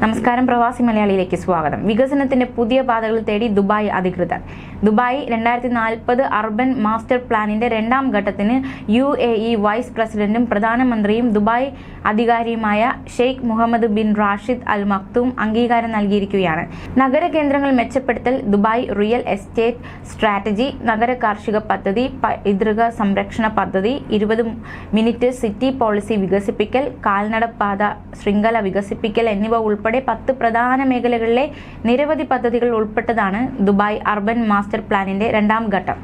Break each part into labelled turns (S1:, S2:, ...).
S1: നമസ്കാരം പ്രവാസി മലയാളിയിലേക്ക് സ്വാഗതം. വികസനത്തിന്റെ പുതിയ പാതകൾ തേടി ദുബായ് അധികൃതർ. ദുബായ് രണ്ടായിരത്തി നാൽപ്പത് അർബൻ മാസ്റ്റർ പ്ലാനിന്റെ രണ്ടാം ഘട്ടത്തിന് യു എ ഇ വൈസ് പ്രസിഡന്റും പ്രധാനമന്ത്രിയും Dubai അധികാരിയുമായ Sheikh Mohammed bin Rashid Al Maktoum അംഗീകാരം നൽകിയിരിക്കുകയാണ്. നഗര കേന്ദ്രങ്ങൾ മെച്ചപ്പെടുത്തൽ ദുബായ് റിയൽ എസ്റ്റേറ്റ് സ്ട്രാറ്റജി നഗര കാർഷിക പദ്ധതി പൈതൃക സംരക്ഷണ പദ്ധതി ഇരുപത് മിനിറ്റ് സിറ്റി പോളിസി വികസിപ്പിക്കൽ കാൽനടപ്പാത ശൃംഖല വികസിപ്പിക്കൽ എന്നിവ ഉൾപ്പെടെ പത്ത് പ്രധാന മേഖലകളിലെ നിരവധി പദ്ധതികൾ ഉൾപ്പെട്ടതാണ് ദുബായ് അർബൻ മാസ്റ്റർ പ്ലാനിന്റെ രണ്ടാം ഘട്ടം.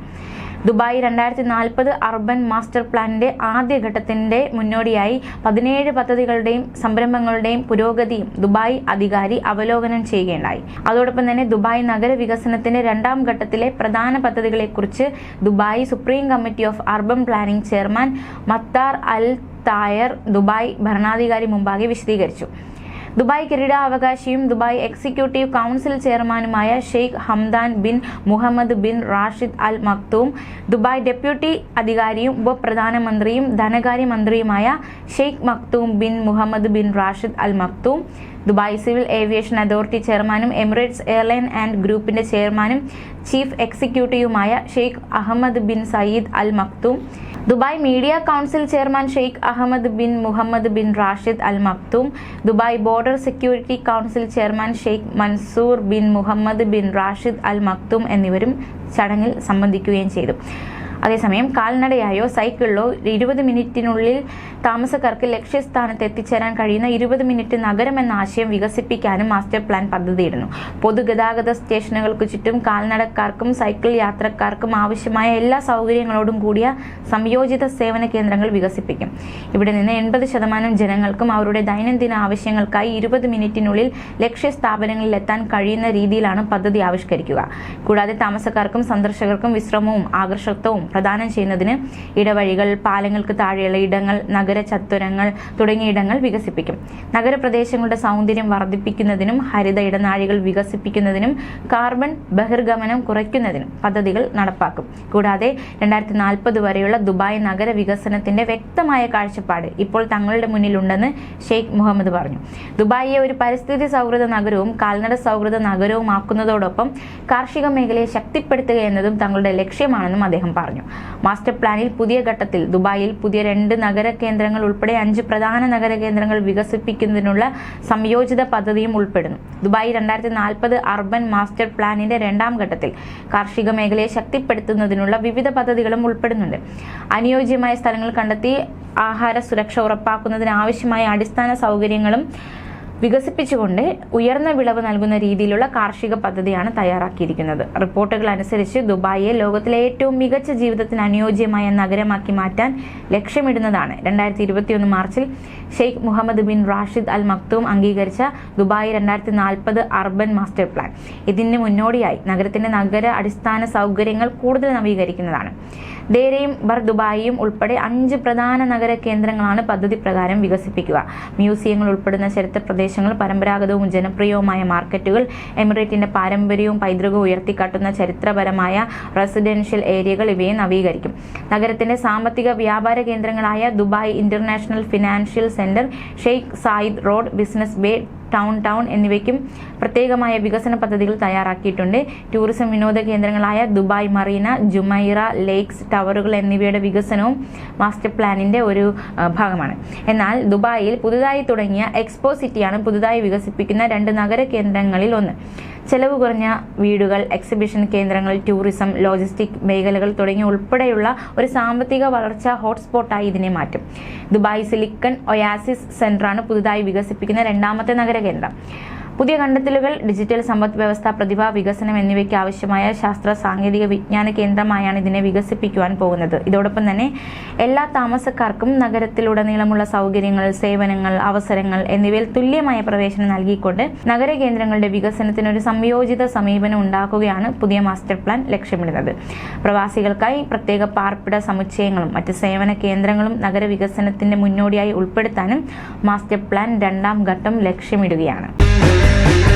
S1: ദുബായ് രണ്ടായിരത്തി നാൽപ്പത് അർബൻ മാസ്റ്റർ പ്ലാനിന്റെ ആദ്യ ഘട്ടത്തിന്റെ മുന്നോടിയായി പതിനേഴ് പദ്ധതികളുടെയും സംരംഭങ്ങളുടെയും പുരോഗതിയും ദുബായ് അധികാരി അവലോകനം ചെയ്യുകയുണ്ടായി. അതോടൊപ്പം തന്നെ ദുബായ് നഗര വികസനത്തിന്റെ രണ്ടാം ഘട്ടത്തിലെ പ്രധാന പദ്ധതികളെക്കുറിച്ച് Dubai supreme committee of urban planning chairman Mattar Al Tayer Dubai ഭരണാധികാരി മുമ്പാകെ വിശദീകരിച്ചു. ദുബായ് കിരീടാവകാശിയും ദുബായ് എക്സിക്യൂട്ടീവ് കൗൺസിൽ ചെയർമാനുമായ Sheikh Hamdan bin Mohammed bin Rashid Al Maktoum Dubai deputy അധികാരിയും ഉപപ്രധാനമന്ത്രിയും ധനകാര്യമന്ത്രിയുമായ Sheikh Maktoum bin Mohammed bin Rashid Al Maktoum Dubai civil aviation authority ചെയർമാനും Emirates airline and ഗ്രൂപ്പിന്റെ ചെയർമാനും chief എക്സിക്യൂട്ടീവുമായ Sheikh Ahmed bin Saeed Al Maktoum Dubai media council chairman Sheikh Ahmed bin Mohammed bin Rashid Al Maktoum Dubai border security council chairman Sheikh Mansoor bin Mohammed bin Rashid Al Maktoum എന്നിവരും ചടങ്ങിൽ സംബന്ധിക്കുകയും ചെയ്തു. അതേസമയം കാൽനടയായോ സൈക്കിളിലോ ഇരുപത് മിനിറ്റിനുള്ളിൽ താമസക്കാർക്ക് ലക്ഷ്യസ്ഥാനത്ത് എത്തിച്ചേരാൻ കഴിയുന്ന ഇരുപത് മിനിറ്റ് നഗരം എന്ന ആശയം വികസിപ്പിക്കാനും മാസ്റ്റർ പ്ലാൻ പദ്ധതിയിടുന്നു. പൊതുഗതാഗത സ്റ്റേഷനുകൾക്ക് ചുറ്റും കാൽനടക്കാർക്കും സൈക്കിൾ യാത്രക്കാർക്കും ആവശ്യമായ എല്ലാ സൗകര്യങ്ങളോടും കൂടിയ സംയോജിത സേവന കേന്ദ്രങ്ങൾ വികസിപ്പിക്കും. ഇവിടെ നിന്ന് എൺപത് ശതമാനം ജനങ്ങൾക്കും അവരുടെ ദൈനംദിന ആവശ്യങ്ങൾക്കായി ഇരുപത് മിനിറ്റിനുള്ളിൽ ലക്ഷ്യസ്ഥാപനങ്ങളിൽ എത്താൻ കഴിയുന്ന രീതിയിലാണ് പദ്ധതി ആവിഷ്കരിക്കുക. കൂടാതെ താമസക്കാർക്കും സന്ദർശകർക്കും വിശ്രമവും ആകർഷത്വവും പ്രദാനം ചെയ്യുന്നതിന് ഇടവഴികൾ പാലങ്ങൾക്ക് താഴെയുള്ള ഇടങ്ങൾ നഗര ചത്വരങ്ങൾ തുടങ്ങിയ ഇടങ്ങൾ വികസിപ്പിക്കും. നഗരപ്രദേശങ്ങളുടെ സൗന്ദര്യം വർദ്ധിപ്പിക്കുന്നതിനും ഹരിത ഇടനാഴികൾ വികസിപ്പിക്കുന്നതിനും കാർബൺ ബഹിർഗമനം കുറയ്ക്കുന്നതിനും പദ്ധതികൾ നടപ്പാക്കും. കൂടാതെ രണ്ടായിരത്തി നാൽപ്പത് വരെയുള്ള ദുബായ് നഗര വികസനത്തിന്റെ വ്യക്തമായ കാഴ്ചപ്പാട് ഇപ്പോൾ തങ്ങളുടെ മുന്നിലുണ്ടെന്ന് ഷെയ്ഖ് മുഹമ്മദ് പറഞ്ഞു. ദുബായിയെ ഒരു പരിസ്ഥിതി സൗഹൃദ നഗരവും കാൽനട സൗഹൃദ നഗരവുമാക്കുന്നതോടൊപ്പം കാർഷിക മേഖലയെ ശക്തിപ്പെടുത്തുക എന്നതും തങ്ങളുടെ ലക്ഷ്യമാണെന്നും അദ്ദേഹം പറഞ്ഞു. മാസ്റ്റർ പ്ലാനിൽ പുതിയ ഘട്ടത്തിൽ ദുബായിൽ പുതിയ രണ്ട് നഗര കേന്ദ്രങ്ങൾ ഉൾപ്പെടെ അഞ്ച് പ്രധാന നഗര കേന്ദ്രങ്ങൾ വികസിപ്പിക്കുന്നതിനുള്ള സംയോജിത പദ്ധതിയും ഉൾപ്പെടുന്നു. ദുബായ് രണ്ടായിരത്തി നാൽപ്പത് അർബൻ മാസ്റ്റർ പ്ലാനിന്റെ രണ്ടാം ഘട്ടത്തിൽ കാർഷിക മേഖലയെ ശക്തിപ്പെടുത്തുന്നതിനുള്ള വിവിധ പദ്ധതികളും ഉൾപ്പെടുന്നുണ്ട്. അനുയോജ്യമായ സ്ഥലങ്ങൾ കണ്ടെത്തി ആഹാര സുരക്ഷ ഉറപ്പാക്കുന്നതിന് ആവശ്യമായ അടിസ്ഥാന സൗകര്യങ്ങളും വികസിപ്പിച്ചുകൊണ്ട് ഉയർന്ന വിളവ് നൽകുന്ന രീതിയിലുള്ള കാർഷിക പദ്ധതിയാണ് തയ്യാറാക്കിയിരിക്കുന്നത്. റിപ്പോർട്ടുകൾ അനുസരിച്ച് ദുബായിയെ ലോകത്തിലെ ഏറ്റവും മികച്ച ജീവിതത്തിന് അനുയോജ്യമായ നഗരമാക്കി മാറ്റാൻ ലക്ഷ്യമിടുന്നതാണ്. രണ്ടായിരത്തി ഇരുപത്തിയൊന്ന് മാർച്ചിൽ Sheikh Mohammed bin Rashid Al Maktoum അംഗീകരിച്ച ദുബായ് രണ്ടായിരത്തി നാൽപ്പത് അർബൻ മാസ്റ്റർ പ്ലാൻ. ഇതിന് മുന്നോടിയായി നഗരത്തിന്റെ നഗര അടിസ്ഥാന സൗകര്യങ്ങൾ കൂടുതൽ നവീകരിക്കുന്നതാണ്. ദേരയും ബർ ദുബായിയും ഉൾപ്പെടെ അഞ്ച് പ്രധാന നഗര കേന്ദ്രങ്ങളാണ് പദ്ധതി പ്രകാരം വികസിപ്പിക്കുക. മ്യൂസിയങ്ങൾ ഉൾപ്പെടുന്ന ചരിത്ര പ്രദേശങ്ങൾ പരമ്പരാഗതവും ജനപ്രിയവുമായ മാർക്കറ്റുകൾ എമിറേറ്റിന്റെ പാരമ്പര്യവും പൈതൃകവും ഉയർത്തിക്കാട്ടുന്ന ചരിത്രപരമായ റെസിഡൻഷ്യൽ ഏരിയകൾ ഇവയെ നവീകരിക്കും. നഗരത്തിന്റെ സാമ്പത്തിക വ്യാപാര കേന്ദ്രങ്ങളായ Dubai international financial centre Sheikh Zayed road business bay town town എന്നിവയ്ക്കും പ്രത്യേകമായ വികസന പദ്ധതികൾ തയ്യാറാക്കിയിട്ടുണ്ട്. ടൂറിസം വിനോദ കേന്ദ്രങ്ങളായ ദുബായ് മറീന ജുമൈറ ലേക്സ് ടവറുകൾ എന്നിവയുടെ വികസനവും മാസ്റ്റർ പ്ലാനിന്റെ ഒരു ഭാഗമാണ്. എന്നാൽ ദുബായിൽ പുതുതായി തുടങ്ങിയ എക്സ്പോ സിറ്റിയാണ് പുതുതായി വികസിപ്പിക്കുന്ന രണ്ട് നഗര കേന്ദ്രങ്ങളിൽ ഒന്ന്. ചെലവ് കുറഞ്ഞ വീടുകൾ എക്സിബിഷൻ കേന്ദ്രങ്ങൾ ടൂറിസം ലോജിസ്റ്റിക് മേഖലകൾ തുടങ്ങിയ ഉൾപ്പെടെയുള്ള ഒരു സാമ്പത്തിക വളർച്ച ഹോട്ട്സ്പോട്ടായി ഇതിനെ മാറ്റും. ദുബായ് സിലിക്കൺ ഒയാസിസ് സെന്ററാണ് പുതുതായി വികസിപ്പിക്കുന്ന രണ്ടാമത്തെ നഗര കേന്ദ്രം പുതിയ കണ്ടെത്തലുകൾ ഡിജിറ്റൽ സമ്പദ് വ്യവസ്ഥ പ്രതിഭാ വികസനം എന്നിവയ്ക്ക് ആവശ്യമായ ശാസ്ത്ര സാങ്കേതിക വിജ്ഞാന കേന്ദ്രമായാണ് ഇതിനെ വികസിപ്പിക്കുവാൻ പോകുന്നത്. ഇതോടൊപ്പം തന്നെ എല്ലാ താമസക്കാർക്കും നഗരത്തിലുടനീളമുള്ള സൗകര്യങ്ങൾ സേവനങ്ങൾ അവസരങ്ങൾ എന്നിവയിൽ തുല്യമായ പ്രവേശനം നൽകിക്കൊണ്ട് നഗര കേന്ദ്രങ്ങളുടെ വികസനത്തിന് ഒരു സംയോജിത സമീപനം ഉണ്ടാക്കുകയാണ് പുതിയ മാസ്റ്റർ പ്ലാൻ ലക്ഷ്യമിടുന്നത്. പ്രവാസികൾക്കായി പ്രത്യേക പാർപ്പിട സമുച്ചയങ്ങളും മറ്റ് സേവന കേന്ദ്രങ്ങളും നഗര വികസനത്തിന്റെ മുന്നോടിയായി ഉൾപ്പെടുത്താനും മാസ്റ്റർ പ്ലാൻ രണ്ടാം ഘട്ടം ലക്ഷ്യമിടുകയാണ്. Música